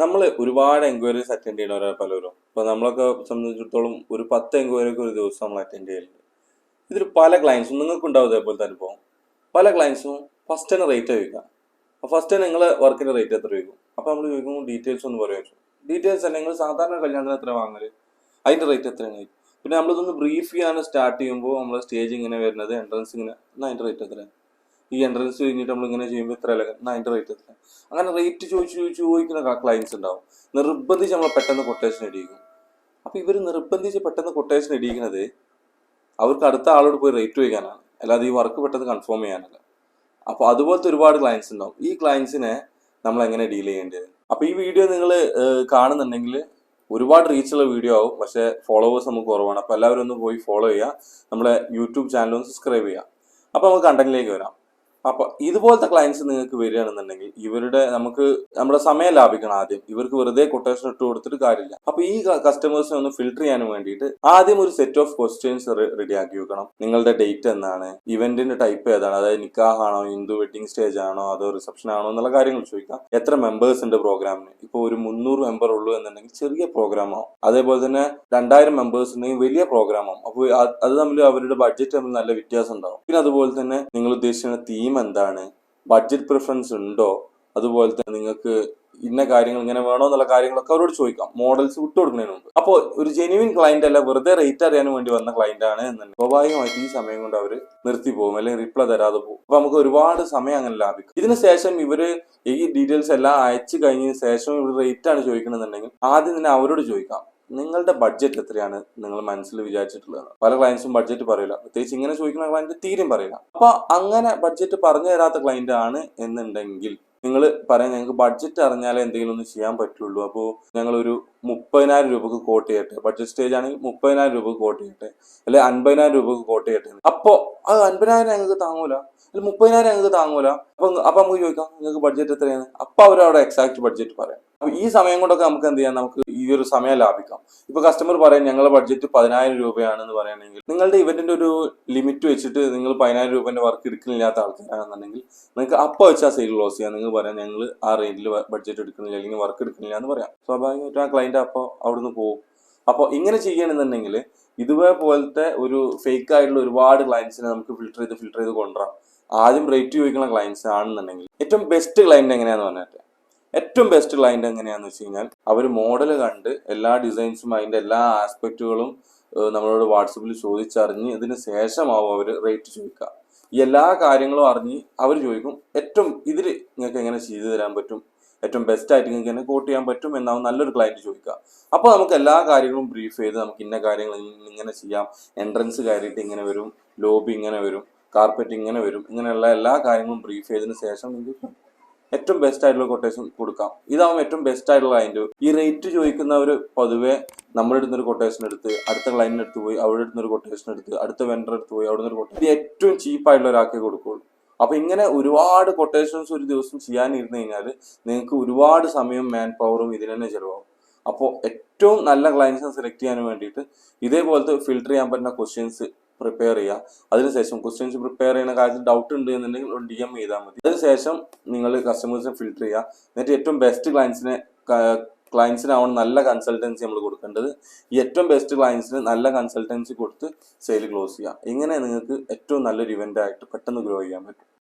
നമ്മൾ ഒരുപാട് enquiries attend ചെയ്യണവരാണ് പലരും. ഇപ്പോൾ നമ്മളൊക്കെ സംബന്ധിച്ചിടത്തോളം ഒരു പത്ത് എൻക്വയറിയൊക്കെ ഒരു ദിവസം നമ്മൾ അറ്റൻഡ് ചെയ്യലുണ്ട്. ഇതിൽ പല ക്ലയൻസും നിങ്ങൾക്ക് ഉണ്ടാവും ഇതേപോലത്തെ അനുഭവം പല ക്ലയൻസും ഫസ്റ്റ് തന്നെ റേറ്റ് ചോദിക്കാം. അപ്പോൾ ഫസ്റ്റ് തന്നെ നിങ്ങളെ വർക്കിന്റെ റേറ്റ് എത്ര ചോദിക്കും? അപ്പോൾ നമ്മൾ ചോദിക്കുമ്പോൾ ഡീറ്റെയിൽസ് ഒന്ന് പറയാം ഡീറ്റെയിൽസ് തന്നെ നിങ്ങൾ സാധാരണ കല്യാണത്തിന് എത്ര വാങ്ങൽ? അതിന്റെ റേറ്റ് എത്രയാണ് പിന്നെ നമ്മളിതൊന്ന് ബ്രീഫ് ചെയ്യാൻ സ്റ്റാർട്ട് ചെയ്യുമ്പോൾ നമ്മൾ സ്റ്റേജ് ഇങ്ങനെ വരുന്നത് എൻട്രൻസ് ഇങ്ങനെ അതിന്റെ റേറ്റ് എത്രയാണ്? ഈ എൻട്രൻസ് കഴിഞ്ഞിട്ട് നമ്മൾ ഇങ്ങനെ ചെയ്യുമ്പോൾ ഇത്ര അല്ല എന്നാൽ അതിന്റെ റേറ്റ് എത്ര? അങ്ങനെ റേറ്റ് ചോദിച്ച് ചോദിച്ച് ചോദിക്കുന്ന ക്ലയൻസ് ഉണ്ടാവും. നിർബന്ധിച്ച് നമ്മൾ പെട്ടെന്ന് കൊട്ടേഷൻ ഇടിക്കും അപ്പോൾ ഇവർ നിർബന്ധിച്ച് പെട്ടെന്ന് കൊട്ടേഷൻ ഇടിക്കുന്നത് അവർക്ക് അടുത്ത ആളോട് പോയി റേറ്റ് ചോദിക്കാനാണ്. അല്ലാതെ ഈ വർക്ക് പെട്ടെന്ന് കൺഫേം ചെയ്യാനല്ല. അപ്പോൾ അതുപോലത്തെ ഒരുപാട് ക്ലയൻസ് ഉണ്ടാവും. ഈ ക്ലയൻസിനെ നമ്മൾ എങ്ങനെ ഡീൽ ചെയ്യേണ്ടത്? അപ്പോൾ ഈ വീഡിയോ നിങ്ങൾ കാണുന്നുണ്ടെങ്കിൽ ഒരുപാട് റീച്ചുള്ള വീഡിയോ ആവും. പക്ഷേ ഫോളോവേഴ്സ് നമുക്ക് കുറവാണ്. അപ്പോൾ എല്ലാവരും ഒന്ന് പോയി ഫോളോ ചെയ്യുക. നമ്മുടെ യൂട്യൂബ് ചാനൽ ഒന്ന് സബ്സ്ക്രൈബ് ചെയ്യുക. അപ്പോൾ നമുക്ക് കണ്ടന്റിലേക്ക് വരാം. അപ്പൊ ഇതുപോലത്തെ ക്ലയൻസ് നിങ്ങൾക്ക് വരികയാണെന്നുണ്ടെങ്കിൽ ഇവരുടെ നമുക്ക് നമ്മുടെ സമയം ലാഭിക്കണം ആദ്യം. ഇവർക്ക് വെറുതെ കൊട്ടേഷൻ ഇട്ട് കൊടുത്തിട്ട് കാര്യമില്ല. അപ്പൊ ഈ കസ്റ്റമേഴ്സിനെ ഒന്ന് ഫിൽട്ടർ ചെയ്യാൻ വേണ്ടിയിട്ട് ആദ്യം ഒരു സെറ്റ് ഓഫ് ക്വസ്റ്റ്യൻസ് റെഡി ആക്കി വെക്കണം. നിങ്ങളുടെ ഡേറ്റ് എന്താണ്? ഇവന്റിന്റെ ടൈപ്പ് ഏതാണ്? അതായത് നിക്കാഹ് ആണോ ഹിന്ദു വെഡിങ് സ്റ്റേജ് ആണോ? അതോ റിസപ്ഷൻ ആണോ? എന്നുള്ള കാര്യങ്ങൾ ചോദിക്കാം എത്ര മെമ്പേഴ്സ് ഉണ്ട് പ്രോഗ്രാമിന് ഇപ്പോൾ ഒരു മുന്നൂറ് മെമ്പർ ഉള്ളൂ എന്നുണ്ടെങ്കിൽ ചെറിയ പ്രോഗ്രാം ആവും. അതേപോലെ തന്നെ രണ്ടായിരം മെമ്പേഴ്സ് ഉണ്ടെങ്കിൽ വലിയ പ്രോഗ്രാം ആവും. അപ്പോൾ അത് തമ്മിൽ അവരുടെ ബഡ്ജറ്റ് തമ്മിൽ നല്ല വ്യത്യാസം ഉണ്ടാവും. പിന്നെ അതുപോലെ തന്നെ നിങ്ങൾ ഉദ്ദേശിക്കുന്ന തീം എന്താണ്? ബഡ്ജറ്റ് പ്രിഫറൻസ് ഉണ്ടോ? അതുപോലെ തന്നെ നിങ്ങൾക്ക് ഇന്ന കാര്യങ്ങൾ ഇങ്ങനെ വേണോ എന്നുള്ള കാര്യങ്ങളൊക്കെ അവരോട് ചോദിക്കാം. മോഡൽസ് വിട്ടു കൊടുക്കുന്നതിന് മുമ്പ്. അപ്പോൾ ഒരു ജെന്യൂൻ ക്ലയന്റ് അല്ല വെറുതെ റേറ്റ് അറിയാൻ വേണ്ടി വന്ന ക്ലയന്റ് ആണ് എന്നുണ്ടെങ്കിൽ സ്വാഭാവികമായിട്ട് ഈ സമയം കൊണ്ട് അവർ നിർത്തി പോകും അല്ലെങ്കിൽ റിപ്ലൈ തരാതെ പോകും. അപ്പൊ നമുക്ക് ഒരുപാട് സമയം അങ്ങനെ ലാഭിക്കും. ഇതിന് ശേഷം ഇവർ ഈ ഡീറ്റെയിൽസ് എല്ലാം അയച്ചു കഴിഞ്ഞതിന് ശേഷം ഇവർ റേറ്റ് ആണ് ചോദിക്കണമെന്നുണ്ടെങ്കിൽ ആദ്യം തന്നെ അവരോട് ചോദിക്കാം. നിങ്ങളുടെ ബഡ്ജറ്റ് എത്രയാണ് നിങ്ങൾ മനസ്സിൽ വിചാരിച്ചിട്ടുള്ളത്? പല ക്ലയൻസും ബഡ്ജറ്റ് പറയില്ല. പ്രത്യേകിച്ച് ഇങ്ങനെ ചോദിക്കുന്ന ക്ലയന്റ് തീരും പറയില്ല. അപ്പൊ അങ്ങനെ ബഡ്ജറ്റ് പറഞ്ഞു തരാത്ത ക്ലയന്റ് ആണ് എന്നുണ്ടെങ്കിൽ നിങ്ങൾ പറയാം ഞങ്ങൾക്ക് ബഡ്ജറ്റ് അറിഞ്ഞാലേ എന്തെങ്കിലും ഒന്ന് ചെയ്യാൻ പറ്റുള്ളൂ. അപ്പോൾ ഞങ്ങളൊരു മുപ്പതിനായിരം രൂപക്ക് കോട്ട് ചെയ്യട്ടെ. ബഡ്ജറ്റ് സ്റ്റേജ് ആണെങ്കിൽ മുപ്പതിനായിരം രൂപക്ക് കോട്ട് ചെയ്യട്ടെ. അല്ലെ അൻപതിനായിരം രൂപക്ക് കോട്ട് ചെയ്യട്ടെ അപ്പോൾ അത് അൻപതിനായിരം ഞങ്ങൾക്ക് താങ്ങൂല. അല്ല മുപ്പതിനായിരം ഞങ്ങൾക്ക് താങ്ങൂല. അപ്പൊ അപ്പൊ നമുക്ക് ചോദിക്കാം നിങ്ങൾക്ക് ബഡ്ജറ്റ് എത്രയാണ്? അപ്പൊ അവർ അവിടെ എക്സാക്ട് ബഡ്ജറ്റ് പറയാം. അപ്പൊ ഈ സമയം കൊണ്ടൊക്കെ നമുക്ക് എന്ത് ചെയ്യാം? നമുക്ക് ഈ ഒരു സമയം ലാഭിക്കാം. ഇപ്പൊ കസ്റ്റമർ പറയാം ഞങ്ങളുടെ ബഡ്ജറ്റ് പതിനായിരം രൂപയാണെന്ന് പറയുകയാണെങ്കിൽ നിങ്ങളുടെ ഇവന്റിന്റെ ഒരു ലിമിറ്റ് വെച്ചിട്ട് നിങ്ങൾ പതിനായിരം രൂപന്റെ വർക്ക് എടുക്കുന്നില്ലാത്ത ആൾക്കാരാണെന്നുണ്ടെങ്കിൽ നിങ്ങൾക്ക് അപ്പോൾ വെച്ച് ആ സെയിൽ ക്ലോസ് ചെയ്യാം. നിങ്ങൾ പറയാം ഞങ്ങൾ ആ റേഞ്ചിൽ ബഡ്ജറ്റ് എടുക്കുന്നില്ല അല്ലെങ്കിൽ വർക്ക് എടുക്കുന്നില്ല എന്ന് പറയാം. സ്വാഭാവികമായിട്ടും ആ ക്ലയന്റ് അപ്പോൾ അവിടുന്ന് പോകും അപ്പോൾ ഇങ്ങനെ ചെയ്യണമെന്നുണ്ടെങ്കിൽ ഇതുപോലത്തെ ഒരു ഫേക്ക് ആയിട്ടുള്ള ഒരുപാട് ക്ലയൻസിനെ നമുക്ക് ഫിൽട്ടർ ചെയ്ത് ഫിൽട്ടർ ചെയ്ത് കൊണ്ടുവരാം. ആദ്യം റേറ്റ് ചോദിക്കുന്ന ക്ലയൻസ് ആണെന്നുണ്ടെങ്കിൽ ഏറ്റവും ബെസ്റ്റ് ക്ലയന്റ് എങ്ങനെയാന്ന് പറഞ്ഞിട്ട്? ഏറ്റവും ബെസ്റ്റ് ക്ലയന്റ് എങ്ങനെയാന്ന് വെച്ച് കഴിഞ്ഞാൽ അവർ മോഡൽ കണ്ട് എല്ലാ ഡിസൈൻസും അതിന്റെ എല്ലാ ആസ്പെക്റ്റുകളും നമ്മളോട് വാട്സപ്പിൽ ചോദിച്ചറിഞ്ഞ് ഇതിന് ശേഷമാവും അവർ റേറ്റ് ചോദിക്കുക എല്ലാ കാര്യങ്ങളും അറിഞ്ഞ് അവർ ചോദിക്കും ഏറ്റവും ഇതിൽ നിങ്ങൾക്ക് എങ്ങനെ ചെയ്തു തരാൻ പറ്റും? ഏറ്റവും ബെസ്റ്റ് ആയിട്ട് നിങ്ങൾക്ക് എങ്ങനെ കോട്ട് ചെയ്യാൻ പറ്റും എന്നാവും നല്ലൊരു ക്ലയന്റ് ചോദിക്കുക അപ്പോൾ നമുക്ക് എല്ലാ കാര്യങ്ങളും ബ്രീഫ് ചെയ്ത് നമുക്ക് ഇന്ന കാര്യങ്ങൾ ഇങ്ങനെ ചെയ്യാം. എൻട്രൻസ് കയറിയിട്ട് ഇങ്ങനെ വരും. ലോബി ഇങ്ങനെ വരും. കാർപ്പറ്റ് ഇങ്ങനെ വരും. ഇങ്ങനെയുള്ള എല്ലാ കാര്യങ്ങളും ബ്രീഫ് ചെയ്തതിന് ശേഷം നിങ്ങൾക്ക് ഏറ്റവും ബെസ്റ്റ് ആയിട്ടുള്ള കൊട്ടേഷൻ കൊടുക്കാം. ഇതാവും ഏറ്റവും ബെസ്റ്റ് ആയിട്ടുള്ള ക്ലയന്റ് ഈ റേറ്റ് ചോദിക്കുന്നവർ പൊതുവെ നമ്മുടെ അടുത്ത് ഒരു കൊട്ടേഷൻ എടുത്ത് അടുത്ത ക്ലയന്റിന് അടുത്ത് പോയി അവിടെ അടുത്തൊരു കൊട്ടേഷൻ എടുത്ത് അടുത്ത വെണ്ടർ അടുത്ത് പോയി അവിടെ നിന്ന് ഒരു ഇത് ഏറ്റവും ചീപ്പ് ആയിട്ടുള്ള ഒരാൾക്കേ കൊടുക്കുള്ളൂ. അപ്പൊ ഇങ്ങനെ ഒരുപാട് കൊട്ടേഷൻസ് ഒരു ദിവസം ചെയ്യാനിരുന്നു കഴിഞ്ഞാൽ നിങ്ങൾക്ക് ഒരുപാട് സമയം മാൻ പവറും ഇതിന് തന്നെ ചിലവാകും. അപ്പോൾ ഏറ്റവും നല്ല ക്ലയൻസിനെ സെലക്ട് ചെയ്യാൻ വേണ്ടിയിട്ട് ഇതേപോലത്തെ ഫിൽട്ടർ ചെയ്യാൻ പറ്റുന്ന ക്വസ്റ്റ്യൻസ് പ്രിപ്പയർ ചെയ്യുക. അതിനുശേഷം ക്വസ്റ്റ്യൻസ് പ്രിപ്പയർ ചെയ്യുന്ന കാര്യത്തിൽ ഡൗട്ട് ഉണ്ട് എന്നുണ്ടെങ്കിൽ ഒരു ഡി എം ചെയ്താൽ മതി. അതിനുശേഷം നിങ്ങൾ കസ്റ്റമേഴ്സിനെ ഫിൽട്ടർ ചെയ്യുക. എന്നിട്ട് ഏറ്റവും ബെസ്റ്റ് ക്ലയൻസിനെ ക്ലയൻസിനാവണം നല്ല കൺസൾട്ടൻസി നമ്മൾ കൊടുക്കേണ്ടത്. ഏറ്റവും ബെസ്റ്റ് ക്ലയൻസിന് നല്ല കൺസൾട്ടൻസി കൊടുത്ത് സെയിൽ ക്ലോസ് ചെയ്യുക. ഇങ്ങനെ നിങ്ങൾക്ക് ഏറ്റവും നല്ലൊരു ഇവന്റായിട്ട് പെട്ടെന്ന് ഗ്രോ ചെയ്യാൻ പറ്റും